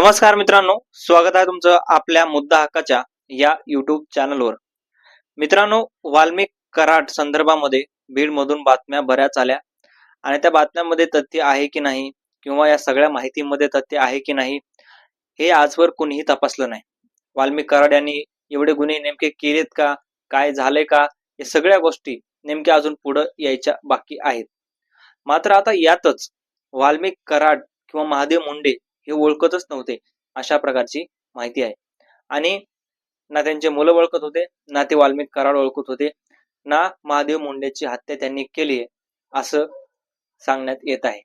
नमस्कार मित्रांनो स्वागत आहे तुमचं आपल्या मुद्दा हक्काच्या या युट्यूब चॅनलवर मित्रांनो वाल्मिक कराट संदर्भामध्ये बीडमधून बातम्या बऱ्याच आल्या आणि त्या बातम्यांमध्ये तथ्य आहे की नाही किंवा या सगळ्या माहितीमध्ये तथ्य आहे की नाही हे आजवर कुणीही तपासलं नाही. वाल्मिक कराड यांनी एवढे गुन्हे नेमके केलेत का काय झाले का या सगळ्या गोष्टी नेमक्या अजून पुढं यायच्या बाकी आहेत. मात्र आता यातच वाल्मिक कराड किंवा महादेव मुंडे हे ओळखतच नव्हते अशा प्रकारची माहिती आहे. आणि ना त्यांचे मुलं ओळखत होते ना ते वाल्मिक कराड ओळखत होते ना महादेव मुंडेची हत्या त्यांनी केली आहे असं सांगण्यात येत आहे.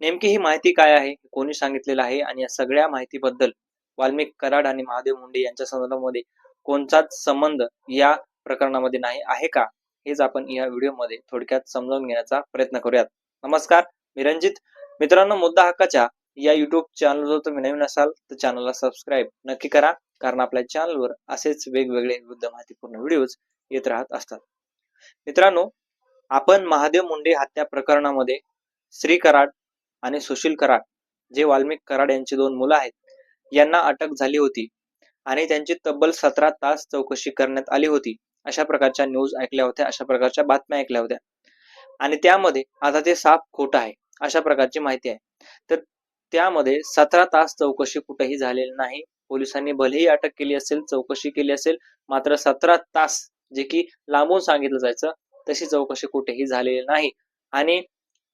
नेमकी ही माहिती काय आहे कोणी सांगितलेलं आहे? आणि या सगळ्या माहितीबद्दल वाल्मिक कराड आणि महादेव मुंडे यांच्या संदर्भामध्ये कोणताच संबंध या प्रकरणामध्ये नाही आहे का? हेच आपण या व्हिडिओमध्ये थोडक्यात समजावून घेण्याचा प्रयत्न करूयात. नमस्कार मी रंजित. मित्रांनो मुद्दा हक्काच्या या युट्यूब चॅनल जर तुम्ही नवीन असाल तर चॅनलला सबस्क्राईब नक्की करा. कारण आपल्या चॅनलवर असेच वेगवेगळे विविध माहितीपूर्ण व्हिडिओज येत राहत असतात. मित्रांनो आपण महादेव मुंडे हत्या प्रकरणामध्ये श्री कराड आणि सुशील कराड जे वाल्मिक कराड यांची दोन मुलं आहेत यांना अटक झाली होती आणि त्यांची तब्बल सतरा तास चौकशी करण्यात आली होती. अशा प्रकारच्या न्यूज ऐकल्या होत्या अशा प्रकारच्या बातम्या ऐकल्या होत्या. आणि त्यामध्ये आता ते साफ खोटं आहे अशा प्रकारची माहिती आहे. तर त्यामध्ये सतरा तास चौकशी कुठेही झालेली नाही. पोलिसांनी भलेही अटक केली असेल चौकशी केली असेल मात्र सतरा तास जे की लांबून सांगितलं जायचं तशी चौकशी कुठेही झालेली नाही. आणि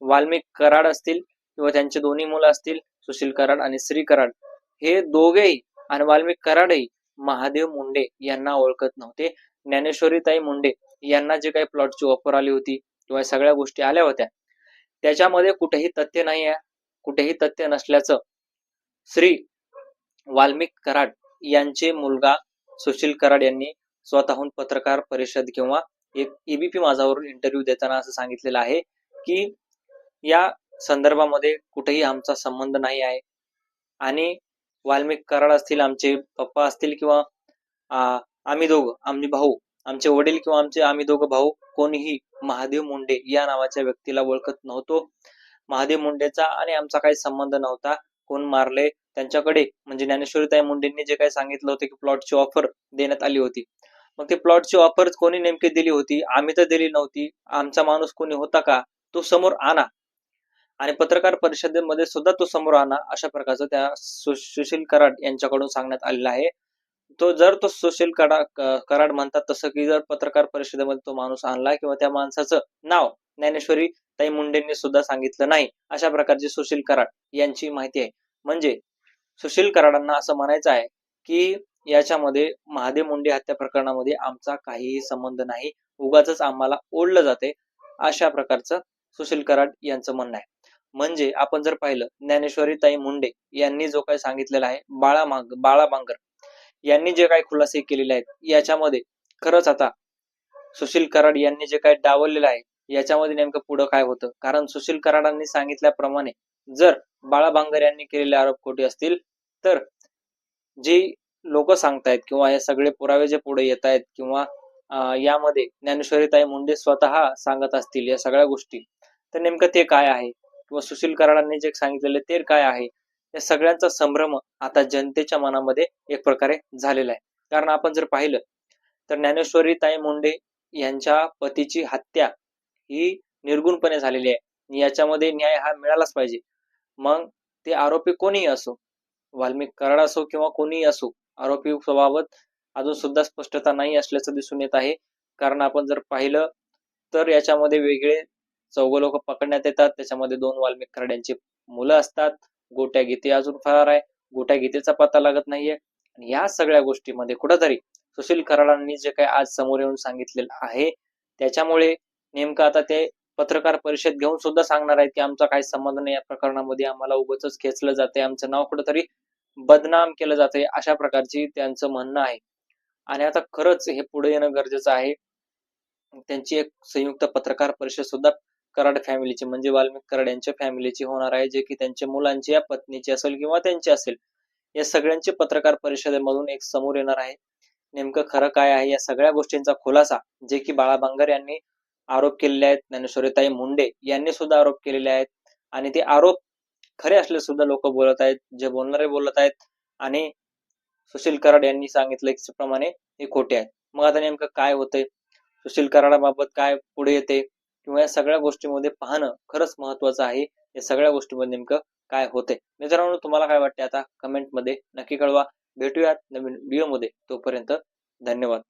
वाल्मिक कराड असतील किंवा त्यांचे दोन्ही मुलं असतील सुशील कराड आणि श्री कराड हे दोघेही आणि वाल्मिक कराडही महादेव मुंडे यांना ओळखत नव्हते. ज्ञानेश्वरीताई मुंडे यांना जे काही प्लॉटची ऑफर आली होती किंवा सगळ्या गोष्टी आल्या होत्या त्याच्यामध्ये कुठेही तथ्य नाही आहे कुठेही तथ्य नसल्याचं श्री वाल्मिक कराड यांचे मुलगा सुशील कराड यांनी स्वतःहून पत्रकार परिषद किंवा एक एबीपी माझावरून इंटरव्ह्यू देताना असं सांगितलेलं आहे की या संदर्भामध्ये कुठेही आमचा संबंध नाही आहे. आणि वाल्मिक कराड असतील आमचे पप्पा असतील किंवा आम्ही दोघं आम्ही भाऊ आमचे वडील किंवा आमचे आम्ही दोघं भाऊ कोणीही महादेव मुंडे या नावाच्या व्यक्तीला ओळखत नव्हतो. महादेव मुंडेचा आणि आमचा काही संबंध नव्हता. कोण मारले? त्यांच्याकडे. म्हणजे ज्ञानेश्वरीताई मुंडेंनी जे काही सांगितलं होतं की प्लॉटची ऑफर देण्यात आली होती. मग ते प्लॉटची ऑफर कोणी नेमकी दिली होती? आम्ही तर दिली नव्हती. आमचा माणूस कोणी होता का? तो समोर आणा. आणि पत्रकार परिषदेमध्ये सुद्धा तो समोर आणा अशा प्रकारचं त्या सुशील कराड यांच्याकडून सांगण्यात आलेलं आहे. तो जर तो सुशील करा कराड म्हणतात तसं की जर पत्रकार परिषदेमध्ये तो माणूस आणला किंवा त्या माणसाचं नाव ज्ञानेश्वरी ताई मुंडेंनी सुद्धा सांगितलं नाही. अशा प्रकारची सुशील कराड यांची माहिती आहे. म्हणजे सुशील कराडांना असं म्हणायचं आहे की याच्यामध्ये महादेव मुंडे हत्या प्रकरणामध्ये आमचा काहीही संबंध नाही. उगाच आम्हाला ओढलं जाते. अशा प्रकारचं सुशील कराड यांचं म्हणणं आहे. म्हणजे आपण जर पाहिलं ज्ञानेश्वरी ताई मुंडे यांनी जो काही सांगितलेला आहे बाळा मांग बाळा बांगर यांनी जे काही खुलासे केलेले आहेत याच्यामध्ये खरंच आता सुशील कराड यांनी जे काही डावललेलं आहे याच्यामध्ये नेमकं पुढं काय होतं? कारण सुशील कराडांनी सांगितल्याप्रमाणे जर बाळा भांगर यांनी केलेले आरोप खोटे असतील तर जी लोक सांगतायत किंवा हे सगळे पुरावे जे पुढे येत आहेत किंवा यामध्ये ज्ञानेश्वरीताई मुंडे स्वतः सांगत असतील या सगळ्या गोष्टी तर नेमकं ते काय आहे? किंवा सुशील कराडांनी जे सांगितलेले ते काय आहे? या सगळ्यांचा संभ्रम आता जनतेच्या मनामध्ये एक प्रकारे झालेला आहे. कारण आपण जर पाहिलं तर ज्ञानेश्वरी ताई मुंडे यांच्या पतीची हत्या ही निर्गुणपणे झालेली आहे. याच्यामध्ये न्याय हा मिळालाच पाहिजे. मग ते आरोपी कोणीही असो वाल्मिक कराड असो किंवा कोणीही असो आरोपी बाबत अजून सुद्धा स्पष्टता नाही असल्याचं दिसून येत आहे. कारण आपण जर पाहिलं तर याच्यामध्ये वेगळे चौघ लोक पकडण्यात येतात. त्याच्यामध्ये दोन वाल्मिक कराड यांची मुलं असतात. गोट्या गीते अजून फरार आहे. गोट्या गीतेचा पत्ता लागत नाहीये. आणि या सगळ्या गोष्टीमध्ये कुठंतरी सुशील कराडांनी जे काही आज समोर येऊन सांगितलेलं आहे त्याच्यामुळे नेमकं आता ते पत्रकार परिषद घेऊन सुद्धा सांगणार आहेत की आमचा काही संबंध नाही या प्रकरणामध्ये आम्हाला उगच खेचलं जाते आमचं नाव कुठंतरी बदनाम केलं जाते अशा प्रकारची त्यांचं म्हणणं आहे. आणि आता खरंच हे पुढे येणं गरजेचं आहे. त्यांची एक संयुक्त पत्रकार परिषद सुद्धा कराड फॅमिलीची म्हणजे वाल्मिक कराड यांच्या फॅमिलीची होणार आहे जे की त्यांच्या मुलांची या पत्नीची असेल किंवा त्यांची असेल या सगळ्यांची पत्रकार परिषदेमधून एक समोर येणार आहे. नेमकं खरं काय आहे या सगळ्या गोष्टींचा खुलासा जे की बाळा बांगर यांनी आरोप केलेले आहेत. ज्ञानेश्वरीताई मुंडे यांनी सुद्धा आरोप केलेले आहेत. आणि ते आरोप खरे असले सुद्धा लोक बोलत आहेत. जे बोलणारे बोलत आहेत. आणि सुशील कराड यांनी सांगितलं प्रमाणे हे खोटे आहेत. मग आता नेमकं काय होतंय? सुशील कराडाबाबत काय पुढे येते? किंवा या सगळ्या गोष्टीमध्ये पाहणं खरंच महत्वाचं आहे. या सगळ्या गोष्टीमध्ये नेमकं काय होते मित्रांनो तुम्हाला काय वाटते आता? कमेंटमध्ये नक्की कळवा. भेटूयात नवीन व्हिडिओमध्ये तोपर्यंत धन्यवाद.